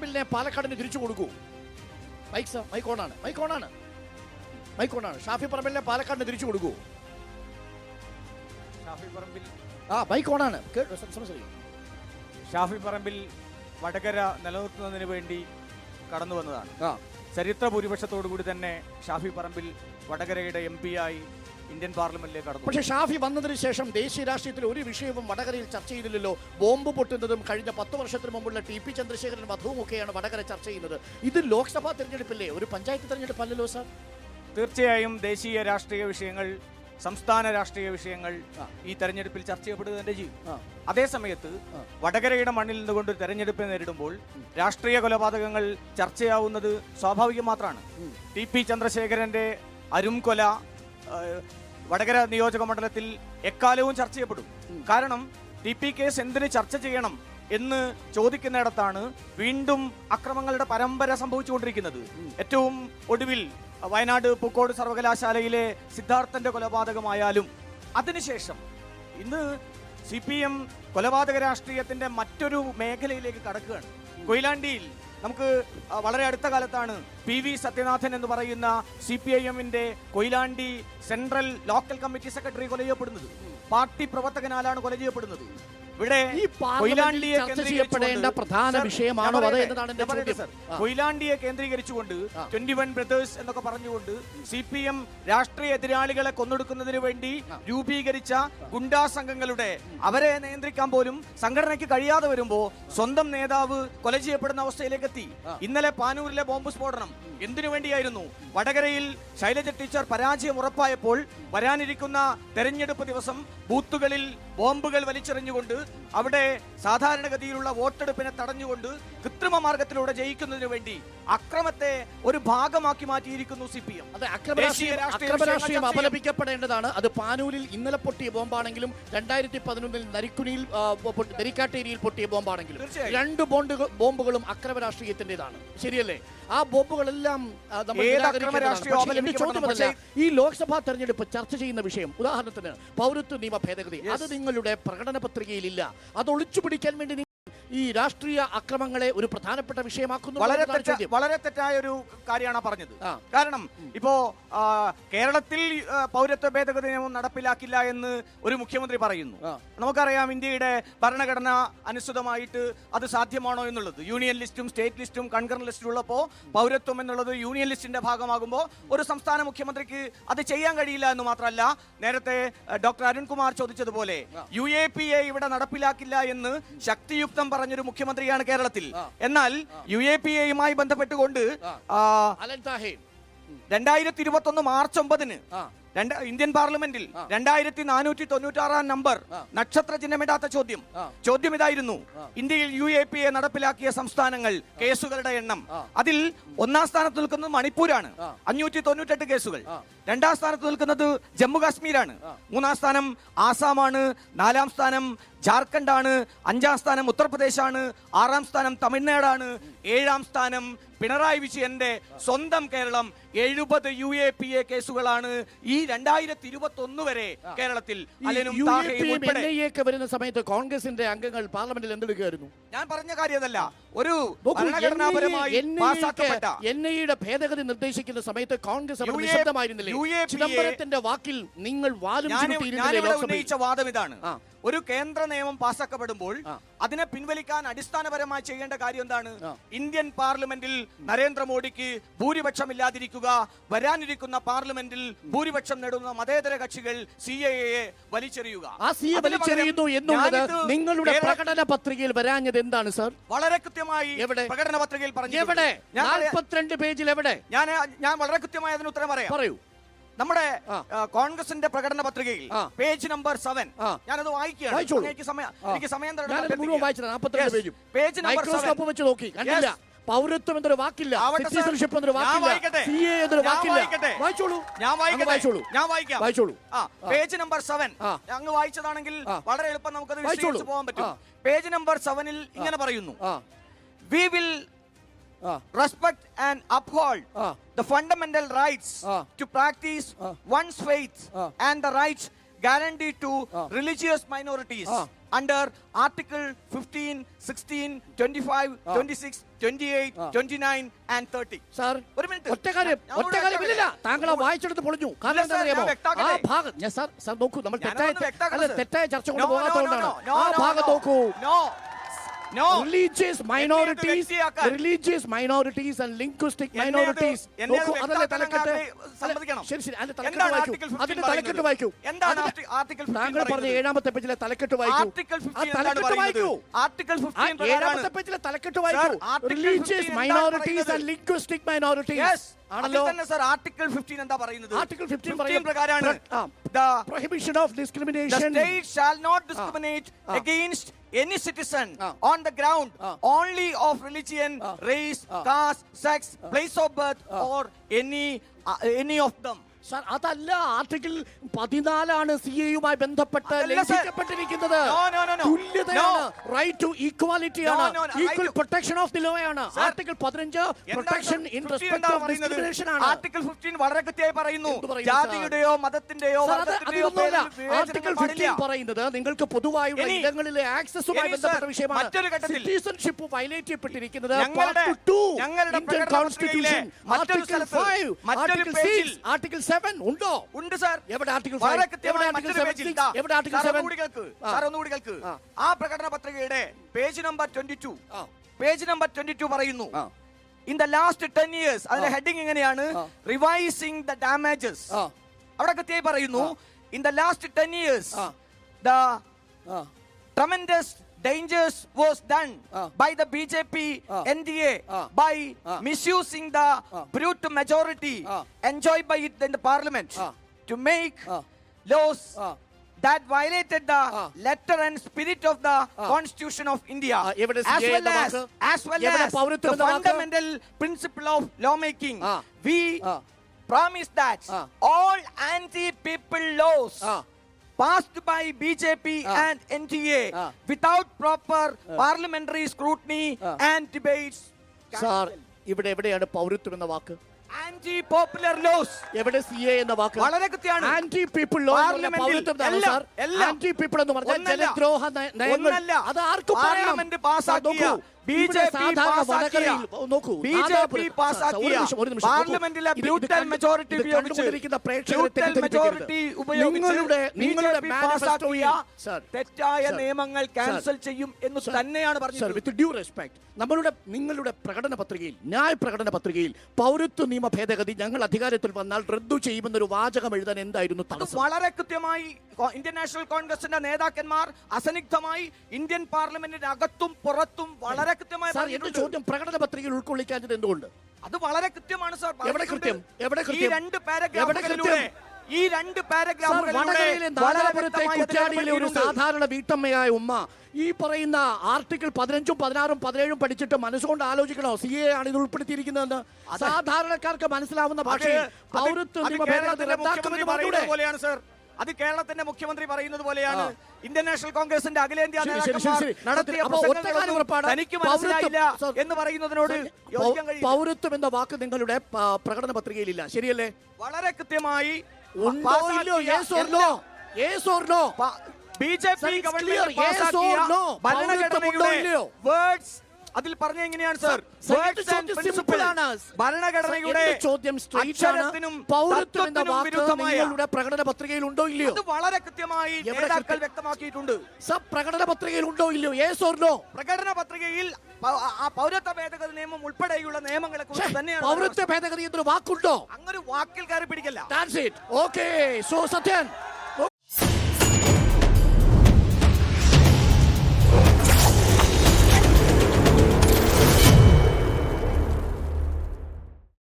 പറമ്പിലിനെ പാലക്കാടിന് തിരിച്ചു കൊടുക്കൂ. മൈക്ക് സർ മൈക്ക് ഓണാണ് മൈക്ക് ഓണാണ് മൈക്ക് ഓണാണ് ഷാഫി പറമ്പിലിനെ പാലക്കാടിന് തിരിച്ചു കൊടുക്കൂ. ഷാഫി പറമ്പിൽ ആ മൈക്ക് ഓണാണ് ഷാഫി പറമ്പിൽ വടകര നിലനിർത്തുന്നതിന് വേണ്ടി കടന്നു വന്നതാണ്. ചരിത്ര ഭൂരിപക്ഷത്തോടു കൂടി തന്നെ ഷാഫി പറമ്പിൽ വടകരയുടെ എം പി ആയി ഇന്ത്യൻ പാർലമെന്റിലേക്ക് കടന്നു. പക്ഷേ ഷാഫി വന്നതിന് ശേഷം ദേശീയ രാഷ്ട്രീയത്തിൽ ഒരു വിഷയവും വടകരയിൽ ചർച്ച ചെയ്തില്ലല്ലോ. ബോംബ് പൊട്ടുന്നതും കഴിഞ്ഞ പത്ത് വർഷത്തിന് മുമ്പുള്ള ടി പി ചന്ദ്രശേഖരൻ വധവും ഒക്കെയാണ് വടകര ചർച്ച ചെയ്യുന്നത്. ഇത് ലോക്സഭാ തെരഞ്ഞെടുപ്പില്ലേ? ഒരു പഞ്ചായത്ത് തെരഞ്ഞെടുപ്പല്ലല്ലോ സാർ? തീർച്ചയായും ദേശീയ രാഷ്ട്രീയ വിഷയങ്ങൾ സംസ്ഥാന രാഷ്ട്രീയ വിഷയങ്ങൾ ഈ തെരഞ്ഞെടുപ്പിൽ ചർച്ച ചെയ്യപ്പെടുക തന്നെ ചെയ്യും അതേസമയത്ത്. വടകരയുടെ മണ്ണിൽ നിന്നുകൊണ്ട് തെരഞ്ഞെടുപ്പ് നേരിടുമ്പോൾ രാഷ്ട്രീയ കൊലപാതകങ്ങൾ ചർച്ചയാവുന്നത് സ്വാഭാവികം മാത്രമാണ്. ടി പി ചന്ദ്രശേഖരന്റെ അരും കൊല ആ, വടകര നിയോജക മണ്ഡലത്തിൽ എക്കാലവും ചർച്ച ചെയ്യപ്പെടും. കാരണം ടി പി കേസ് എന്തിന് ചർച്ച ചെയ്യണം എന്ന് ചോദിക്കുന്നിടത്താണ് വീണ്ടും അക്രമങ്ങളുടെ പരമ്പര സംഭവിച്ചുകൊണ്ടിരിക്കുന്നത്. ഏറ്റവും ഒടുവിൽ വയനാട് പൂക്കോട് സർവകലാശാലയിലെ സിദ്ധാർത്ഥന്റെ കൊലപാതകമായാലും അതിനുശേഷം ഇന്ന് സി പി എം കൊലപാതക രാഷ്ട്രീയത്തിന്റെ മറ്റൊരു മേഖലയിലേക്ക് കടക്കുകയാണ്. കൊയിലാണ്ടിയിൽ നമുക്ക് വളരെ അടുത്ത കാലത്താണ് പി വി സത്യനാഥൻ എന്ന് പറയുന്ന സി പി ഐ എമ്മിന്റെ Koyilandy central local committee secretary കൊല ചെയ്യപ്പെടുന്നത് പാർട്ടി പ്രവർത്തകനാലാണ് കൊല ചെയ്യപ്പെടുന്നത് ഇവിടെ കൊയിലാണ്ടിയെ ചർച്ച ചെയ്യപ്പെടേണ്ട പ്രധാന വിഷയമാണോ അത് എന്നതാണ് എന്റെ ചോദ്യം. കൊയിലാണ്ടിയെ കേന്ദ്രീകരിച്ചുകൊണ്ട്. ട്വന്റി വൺ ബ്രദേഴ്സ് എന്നൊക്കെ പറഞ്ഞുകൊണ്ട് സി പി എം രാഷ്ട്രീയ എതിരാളികളെ കൊന്നൊടുക്കുന്നതിന് വേണ്ടി രൂപീകരിച്ച ഗുണ്ടാ സംഘങ്ങളുടെ അവരെ നിയന്ത്രിക്കാൻ പോലും സംഘടനയ്ക്ക് കഴിയാതെ വരുമ്പോ സ്വന്തം നേതാവ് കൊല ചെയ്യപ്പെടുന്ന അവസ്ഥയിലേക്ക് എത്തി ഇന്നലെ പാനൂരിലെ ബോംബ് സ്ഫോടനം. എന്തിനു വേണ്ടിയായിരുന്നു? വടകരയിൽ ശൈലജ ടീച്ചർ പരാജയം ഉറപ്പായപ്പോൾ വരാനിരിക്കുന്ന തെരഞ്ഞെടുപ്പ് ദിവസം ബൂത്തുകളിൽ ബോംബുകൾ വലിച്ചെറിഞ്ഞുകൊണ്ട് അവിടെ സാധാരണഗതിയിലുള്ള വോട്ടെടുപ്പിനെ തടഞ്ഞുകൊണ്ട് കൃത്രിമ മാർഗത്തിലൂടെ ജയിക്കുന്നതിന് വേണ്ടി അക്രമത്തെ ഒരു ഭാഗമാക്കി മാറ്റിയിരിക്കുന്നു സി പി എം അക്രമരാഷ്ട്രീയം അപലപിക്കപ്പെടേണ്ടതാണ്. അത് പാനൂരിൽ ഇന്നലെ പൊട്ടിയ ബോംബാണെങ്കിലും രണ്ടായിരത്തി പതിനൊന്നിൽ നരിക്കുനിയിൽ നരിക്കാട്ടേരിയിൽ പൊട്ടിയ ബോംബാണെങ്കിലും രണ്ട് ബോണ്ട് ബോംബുകളും അക്രമ രാഷ്ട്രീയത്തിന്റേതാണ് ശരിയല്ലേ? ആ ബോംബുകളെല്ലാം. ഈ ലോക്സഭാ തെരഞ്ഞെടുപ്പ് ചർച്ച ചെയ്യുന്ന വിഷയം ഉദാഹരണത്തിന് പൗരത്വ നിയമ ഭേദഗതി അത് നിങ്ങളുടെ പ്രകടന പത്രികയിലില്ല അത് ഒളിച്ചു പിടിക്കാൻ വേണ്ടി ഈ രാഷ്ട്രീയ അക്രമങ്ങളെ ഒരു പ്രധാനപ്പെട്ട വിഷയമാക്കുന്നു വളരെ വളരെ തെറ്റായ ഒരു കാര്യമാണ് പറഞ്ഞത്. കാരണം ഇപ്പോ കേരളത്തിൽ പൗരത്വ ഭേദഗതി നിയമം നടപ്പിലാക്കില്ല എന്ന് ഒരു മുഖ്യമന്ത്രി പറയുന്നു. നമുക്കറിയാം ഇന്ത്യയുടെ ഭരണഘടന അനുസൃതമായിട്ട് അത് സാധ്യമാണോ എന്നുള്ളത്. യൂണിയൻ ലിസ്റ്റും സ്റ്റേറ്റ് ലിസ്റ്റും കൺകറന്റ് ലിസ്റ്റും ഉള്ളപ്പോൾ പൗരത്വം എന്നുള്ളത് യൂണിയൻ ലിസ്റ്റിന്റെ ഭാഗമാകുമ്പോൾ ഒരു സംസ്ഥാന മുഖ്യമന്ത്രിക്ക് അത് ചെയ്യാൻ കഴിയില്ല എന്ന് മാത്രമല്ല നേരത്തെ ഡോക്ടർ അരുൺകുമാർ ചോദിച്ചതുപോലെ യു എ പി എ ഇവിടെ നടപ്പിലാക്കില്ല എന്ന് ശക്തിയുക്തം പറഞ്ഞൊരു മുഖ്യമന്ത്രിയാണ് കേരളത്തിൽ. എന്നാൽ യു എ പി എയുമായി ബന്ധപ്പെട്ടുകൊണ്ട് രണ്ടായിരത്തി ഇരുപത്തി ഒന്ന് മാർച്ച് ഒമ്പതിന് രണ്ട് ഇന്ത്യൻ പാർലമെന്റിൽ. രണ്ടായിരത്തി നാനൂറ്റി തൊണ്ണൂറ്റി ആറാം നമ്പർ. നക്ഷത്ര ചിഹ്നമിടാത്ത ചോദ്യം. ചോദ്യം ഇതായിരുന്നു. ഇന്ത്യയിൽ യു എ പി എ നടപ്പിലാക്കിയ സംസ്ഥാനങ്ങൾ കേസുകളുടെ എണ്ണം. അതിൽ ഒന്നാം സ്ഥാനത്ത് നിൽക്കുന്നത് മണിപ്പൂരാണ്. അഞ്ഞൂറ്റി തൊണ്ണൂറ്റെട്ട് കേസുകൾ. രണ്ടാം സ്ഥാനത്ത് നിൽക്കുന്നത് ജമ്മു കാശ്മീരാണ് മൂന്നാം സ്ഥാനം ആസാമാണ്. നാലാം സ്ഥാനം ജാർഖണ്ഡ് ആണ് അഞ്ചാം സ്ഥാനം ഉത്തർപ്രദേശാണ്. ആറാം സ്ഥാനം തമിഴ്നാടാണ്. ഏഴാം സ്ഥാനം പിണറായി വിജയന്റെ സ്വന്തം കേരളം. എഴുപത് യു എ പി എ കേസുകളാണ് ഈ രണ്ടായിരത്തി ഇരുപത്തി ഒന്ന് വരെ കേരളത്തിൽ വരുന്ന സമയത്ത് കോൺഗ്രസിന്റെ അംഗങ്ങൾ പാർലമെന്റിൽ എന്തെടുക്കുകയായിരുന്നു ഞാൻ പറഞ്ഞ കാര്യമല്ല ഒരു ഭരണഘടനാപരമായി പാസാക്കപ്പെട്ട എൻ ഭേദഗതി നിർദ്ദേശിക്കുന്ന സമയത്ത് കോൺഗ്രസ് അവിടെ നിശബ്ദമായിരുന്നില്ലേ? ചിദംബരത്തിന്റെ വാക്കിൽ നിങ്ങൾ വാലും ഉന്നയിച്ച വാദം ഇതാണ്. ഒരു കേന്ദ്ര നിയമം പാസ്സാക്കപ്പെടുമ്പോൾ അതിനെ പിൻവലിക്കാൻ അടിസ്ഥാനപരമായി ചെയ്യേണ്ട കാര്യം എന്താണ്? ഇന്ത്യൻ പാർലമെന്റിൽ നരേന്ദ്രമോദിക്ക് ഭൂരിപക്ഷം ഇല്ലാതിരിക്കുക വരാനിരിക്കുന്ന പാർലമെന്റിൽ ഭൂരിപക്ഷം നേടുന്ന മതേതര കക്ഷികൾ സി എ വലിച്ചെറിയുക. ആ സി വലിച്ചെറിയുന്നു എന്നുള്ളത് നിങ്ങളുടെ പ്രകടന പത്രികയിൽ വരാഞ്ഞത് എന്താണ് സർ? വളരെ കൃത്യമായി എവിടെ? പ്രകടന പത്രികയിൽ പറഞ്ഞു എവിടെ നാൽപ്പത്തിരണ്ട് പേജിൽ എവിടെ? ഞാൻ ഞാൻ വളരെ കൃത്യമായി അതിന് ഉത്തരം പറയാം. പറയൂ. നമ്മുടെ കോൺഗ്രസിന്റെ പ്രകടന പത്രികയിൽ പേജ് നമ്പർ സെവൻ. ഞാനത് വായിക്കുകയാണ്. എനിക്ക് സമയം എനിക്ക് സമയം പേജ്. നമ്പർ വെച്ച് നോക്കി കണ്ടില്ല. പൗരത്വം എന്നൊരു വാക്കില്ല സിറ്റിസൺഷിപ്പ് എന്നൊരു വാക്കില്ല. സി എ എന്നൊരു വാക്കില്ല. വായിച്ചോളൂ. ഞാൻ വായിച്ചോളൂ. ഞാൻ വായിക്കാം. വായിച്ചോളൂ. Page number seven. അങ്ങ് വായിച്ചതാണെങ്കിൽ വളരെ എളുപ്പം നമുക്ക് വായിച്ചോളൂ. വിശദീകരിച്ച് പോകാൻ പറ്റും. പേജ് നമ്പർ സെവനിൽ ഇങ്ങനെ പറയുന്നു. We will uh respect and uphold ആ. the fundamental rights ആ. to practice ആ. one's faith ആ. and the rights guaranteed to ആ. religious minorities ആ. under Article 15, 16, 25, 26, 28, 29, and 30. സാർ ഒരു മിനിറ്റ്. ഒറ്റ കാര്യം ഞാൻ ഒറ്റ ഇവിടെ കാര്യം ഇല്ലില്ല വ്യക്തമാക്കട്ടെ. താങ്കൾ വായിച്ചെടുത്ത് പൊളിഞ്ഞു കാരണം എന്താ അറിയാമോ ആ ഭാഗം ഞാൻ സാർ സാർ നോക്കൂ നമ്മൾ തെറ്റായ. തെറ്റായ ചർച്ച കൊണ്ട് പോകാത്തതുകൊണ്ടാണ് ആ ഭാഗം നോക്കൂ No. Religious minorities. Religious minorities and linguistic minorities നോക്കൂ അതല്ലേ തലക്കെട്ട് ശരി ശരി അതിന്റെ തലക്കെട്ട് വായിക്കൂ. അതിന്റെ തലക്കെട്ട് വായിക്കൂ. എന്താണ് ആർട്ടിക്കിൾ 15 താങ്കൾ പറഞ്ഞ പറയുന്നത്? ഏഴാമത്തെ പേജിലെ തലക്കെട്ട് വായിക്കൂ. ആർട്ടിക്കിൾ ആ 15 എന്താണ് തലക്കെട്ട് പറയുന്നത്? വായിക്കൂ. ആർട്ടിക്കിൾ ആ 15 പ്രകാരമാണ്. ഏഴാമത്തെ പേജിലെ തലക്കെട്ട് വായിക്കൂ. റിലീജിയസ് 15 എന്താണ് മൈനോറിറ്റീസ് പറയുന്നത്? And linguistic minorities. ആണല്ലോ? തന്നെ സർ ആർട്ടിക്കിൾ 15 എന്താ പറയുന്നത്? ആർട്ടിക്കിൾ 15 15 പറയും പ്രകാരമാണ്. The the prohibition of the state shall not discriminate against any citizen Ah. on the ground Ah. only of religion Ah. race Ah. caste sex place of birth Ah. or any uh, any of them sir അതല്ല article പതിനാലാണ് C എയുമായി ബന്ധപ്പെട്ട് ലംഘിക്കപ്പെട്ടിരിക്കുന്നത്. തുല്യതയാണ്. Right to equality ആണ്. Equal protection of the law ആണ്. Article പതിനഞ്ച് protection in respect of discrimination ആണ്. ആർട്ടിക്കിൾ 15 വളരെ കൃത്യമായി പറയുന്നു. ജാതിയുടെയോ മതത്തിന്റെയോ വർഗത്തിന്റെയോ ആർട്ടിക്കിൾ വിവേചനം 15 പറയുന്നത് നിങ്ങൾക്ക് പൊതുവായുള്ള ഇടങ്ങളിലെ ആക്സസുമായി ബന്ധപ്പെട്ട വിഷയമാണ്. മറ്റൊരു ഘട്ടത്തിൽ സിറ്റിസൺഷിപ്പ് വയലേറ്റ് ചെയ്യപ്പെട്ടിരിക്കുന്നത് ഞങ്ങളുടെ- ഞങ്ങളുടെ പത്രികയിലെ മറ്റൊരു സ്ഥലത്ത്, 5, മറ്റൊരു പേജിൽ 6, 7 ഉണ്ടോ? ഉണ്ട് സാർ എവിടെ ആർട്ടിക്കിൾ 5 എവിടെ ആർട്ടിക്കിൾ 7 ഇതാ. എവിടെ ആർട്ടിക്കിൾ സാർ 7 ഒന്നുകൂടി കേൾക്ക്. ആ. പ്രകടന പത്രികയുടെ page number 22 to page number 22 പറയുന്നു. In the last ten years അതിന്റെ. ഹെഡിങ് എങ്ങനെയാണ്? റിവൈസിംഗ് ദ ഡാമേജസ് അവിടെ കൃത്യമായി പറയുന്നു. In the last ten years the ആ. Dangers was done uh, by the BJP uh, NDA uh, by uh, misusing the uh, brute majority uh, enjoyed by it in the parliament uh, to make uh, laws uh, that violated the uh, letter and spirit of the uh, constitution of India uh, as well as as well as the, fundamental principle of lawmaking Uh, we uh, promise that uh, all anti-people laws Ah. Passed by BJP uh, and NTA uh, without proper uh, parliamentary scrutiny uh, and debates. Sir ഇവിടെ എവിടെയാണ് പൗരത്വം എന്ന വാക്ക്? Anti popular laws എവിടെ C A എന്ന വാക്ക്? വളരെ കൃത്യമാണ്. Anti people law. Anti people എന്ന് പറഞ്ഞാൽ ജനദ്രോഹ നയങ്ങൾ. അത് ആർക്കും പാർലമെന്റ് നോക്കൂ, B J P B J P. പാർലമെന്റിലെ ബ്യൂട്ടൽ മെജോറിറ്റി ഉപയോഗിച്ച്. മെജോറിറ്റി ഉപയോഗിച്ച് നിങ്ങളുടെ തെറ്റായ നിയമങ്ങൾ ക്യാൻസൽ ചെയ്യും എന്ന് തന്നെയാണ് സർ പറഞ്ഞത് വിത്ത് ഡ്യൂ റെസ്പെക്ട് നമ്മളുടെ നിങ്ങളുടെ പ്രകടന പത്രികയിൽ ന്യായ പ്രകടന പത്രികയിൽ പൗരത്വ നിയമ ഭേദഗതി ഞങ്ങൾ അധികാരത്തിൽ വന്നാൽ റദ്ദു ചെയ്യുമെന്നൊരു വാചകം എഴുതാൻ എന്തായിരുന്നു വളരെ കൃത്യമായി ഇന്ത്യൻ നാഷണൽ കോൺഗ്രസിന്റെ നേതാക്കന്മാർ അസന്നിഗ്ധമായി ഇന്ത്യൻ പാർലമെന്റിന്റെ അകത്തും പുറത്തും വളരെ കൃത്യമായി സാർ എന്റെ ചോദ്യം പ്രകടന പത്രികയിൽ ഉൾക്കൊള്ളിക്കാഞ്ഞത് എന്തുകൊണ്ട്? അത് വളരെ കൃത്യമാണ് സാർ. എവിടെ. കൃത്യം? എവിടെ ഈ രണ്ട് പാരഗ്രാഫുകളിലൂടെ ഈ രണ്ട് പാരഗ്രാഫുകളിലൂടെ ഒരു സാധാരണ വീട്ടമ്മയായ ഉമ്മ ഈ പറയുന്ന ആർട്ടിക്കിൾ പതിനഞ്ചും പതിനാറും പതിനേഴും പഠിച്ചിട്ട് മനസ്സുകൊണ്ട് ആലോചിക്കണോ? സി എ ആണ് ഇത് ഉൾപ്പെടുത്തിയിരിക്കുന്നതെന്ന്? സാധാരണക്കാർക്ക് മനസ്സിലാവുന്ന ഭാഷയിൽ പൗരത്വം നിയമ ഭേദഗതി റദ്ദാക്കുമെന്ന് പറഞ്ഞൂടെ അത് കേരളത്തിന്റെ മുഖ്യമന്ത്രി പറയുന്നത് പോലെയാണ്. ഇന്ത്യൻ നാഷണൽ കോൺഗ്രസിന്റെ അഖിലേന്ത്യാ നേതാക്കന്മാർ നടത്തി. നടത്തിയ തനിക്ക് മനസ്സിലായില്ല എന്ന് പറയുന്നതിനോട് പൗരത്വം എന്ന വാക്ക് നിങ്ങളുടെ പ്രകടന പത്രികയിലില്ല. ശരിയല്ലേ? വളരെ കൃത്യമായി ബി ജെ പി ഗവൺമെന്റ് ഭരണഘടനയുടെ വേർഡ്സ് അതിൽ പറഞ്ഞ എങ്ങനെയാണ് സർ ഭരണഘടനയുടെ ചോദ്യം നിങ്ങളുടെ പ്രകടന പത്രികയിൽ ഉണ്ടോ ഇല്ലയോ വളരെ കൃത്യമായി നേതാക്കൾ? വ്യക്തമാക്കിയിട്ടുണ്ട്. സർ പ്രകടന പത്രികയിൽ ഉണ്ടോ ഇല്ലയോ? ഏ ഓർ നോ പ്രകടന പത്രികയിൽ ആ പൗരത്വ ഭേദഗതി നിയമം ഉൾപ്പെടെയുള്ള നിയമങ്ങളെ കുറിച്ച് തന്നെയാണ് പൗരത്വ ഭേദഗതി എന്നൊരു വാക്കുണ്ടോ? അങ്ങനെ വാക്കിൽ കയറി പിടിക്കല്ല. So, Satyan,